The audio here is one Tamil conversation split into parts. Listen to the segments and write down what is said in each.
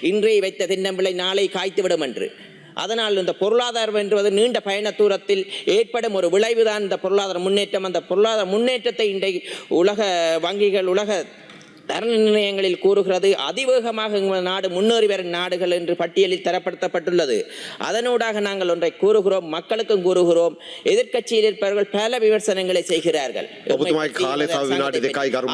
இன்றைய வைத்த தின்னம்பிள்ளை நாளை காய்த்துவிடும் என்று. அதனால் இந்த பொருளாதாரம் என்பது நீண்ட பயண தூரத்தில் ஏற்படும் ஒரு விளைவுதான். இந்த பொருளாதார முன்னேற்றம். அந்த பொருளாதார முன்னேற்றத்தை இன்றைக்கு உலக வங்கிகள் உலக தர நிர்ணயங்களில் கூறுகிறது அதிவேகமாக எங்கள் நாடு முன்னேறி வரும் நாடுகள் என்று பட்டியலில் தரப்படுத்தப்பட்டுள்ளது. அதனூடாக நாங்கள் ஒன்றை கூறுகிறோம் மக்களுக்கும் கூறுகிறோம் எதிர்க்கட்சியில் இருப்பவர்கள் பல விமர்சனங்களை செய்கிறார்கள்.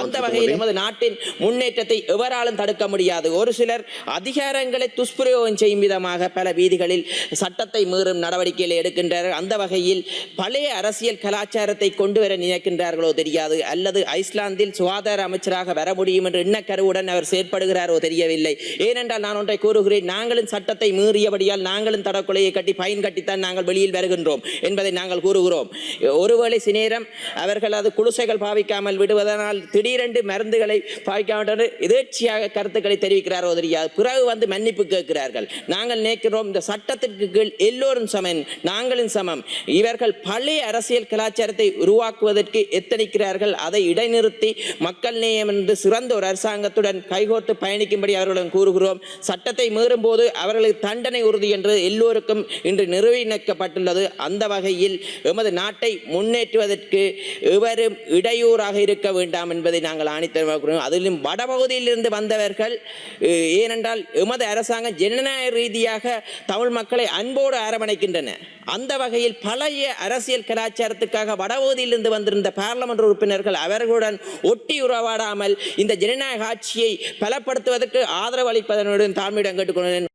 அந்த வகையில் நமது நாட்டின் முன்னேற்றத்தை எவராலும் தடுக்க முடியாது. ஒரு சிலர் அதிகாரங்களை துஷ்பிரயோகம் செய்யும் விதமாக பல வீதிகளில் சட்டத்தை மீறும் நடவடிக்கைகளை எடுக்கின்றார்கள். அந்த வகையில் பழைய அரசியல் கலாச்சாரத்தை கொண்டு வர நினைக்கின்றார்களோ தெரியாது. அல்லது ஐஸ்லாந்தில் சுகாதார அமைச்சராக வர முடியும் என்று எண்ணக்கருவுடன் அவர் செயற்படுகிறாரோ தெரியவில்லை. ஏனென்றால் நான் ஒன்றை கூறுகிறேன் நாங்களும் சட்டத்தை மீறியபடியால் நாங்களும் தடக்கொலையை கட்டி பயன் கட்டித்தான் நாங்கள் வெளியில் வருகின்றோம் என்பதை நாங்கள் கூறுகிறோம். ஒருவேளை சிநேரம் அவர்கள் அது குடிசைகள் பாவிக்காமல் விடுவதனால் திடீரென்று மருந்துகளை பாவிக்காமல் எதேர்ச்சியாக கருத்துக்களை தெரிவிக்கிறாரோ தெரியாது. பிறகு வந்து மன்னிப்பு கேட்கிறார்கள். நாங்கள் நினைக்கிறோம் இந்த சட்டத்திற்கு கீழ் எல்லோரும் சமன் நாங்களும் சமம். இவர்கள் பழைய அரசியல் கலாச்சாரத்தை உருவாக்குவதற்கு எத்தனிக்கிறார்கள் அதை இடைநிறுத்தி மக்கள் நேயம் என்று சிறந்த ஒரு அரசாங்கத்துடன் கைகோர்த்து பயணிக்கும்படி அவர்களிடம் கூறுகிறோம். சட்டத்தை மீறும் போது அவர்களுக்கு தண்டனை உறுதி என்று எல்லோருக்கும் இன்று நிறுவனக்கப்பட்டுள்ளது அந்த வகையில் எமது நாட்டை முன்னேற்றுவதற்கு எவரும் இடையூறாக இருக்க வேண்டாம் என்பதை நாங்கள் ஆணித்தரமாக கூறுகிறோம். அதிலும் வடபகுதியிலிருந்து வந்தவர்கள் ஏனென்றால் எமது அரசாங்கம் ஜனநாயக ரீதியாக தமிழ் மக்களை அன்போடு அரவணைக்கின்றன. அந்த வகையில் பழைய அரசியல் கலாச்சாரத்துக்காக வடபகுதியிலிருந்து வந்திருந்த பாராளுமன்ற உறுப்பினர்கள் அவர்களுடன் ஒட்டி உறவாடாமல் இந்த ஜனநாயக ஆட்சியை பலப்படுத்துவதற்கு ஆதரவு அளிப்பதனுடன் தாழ்மையிடம் கேட்டுக்கொண்டேன்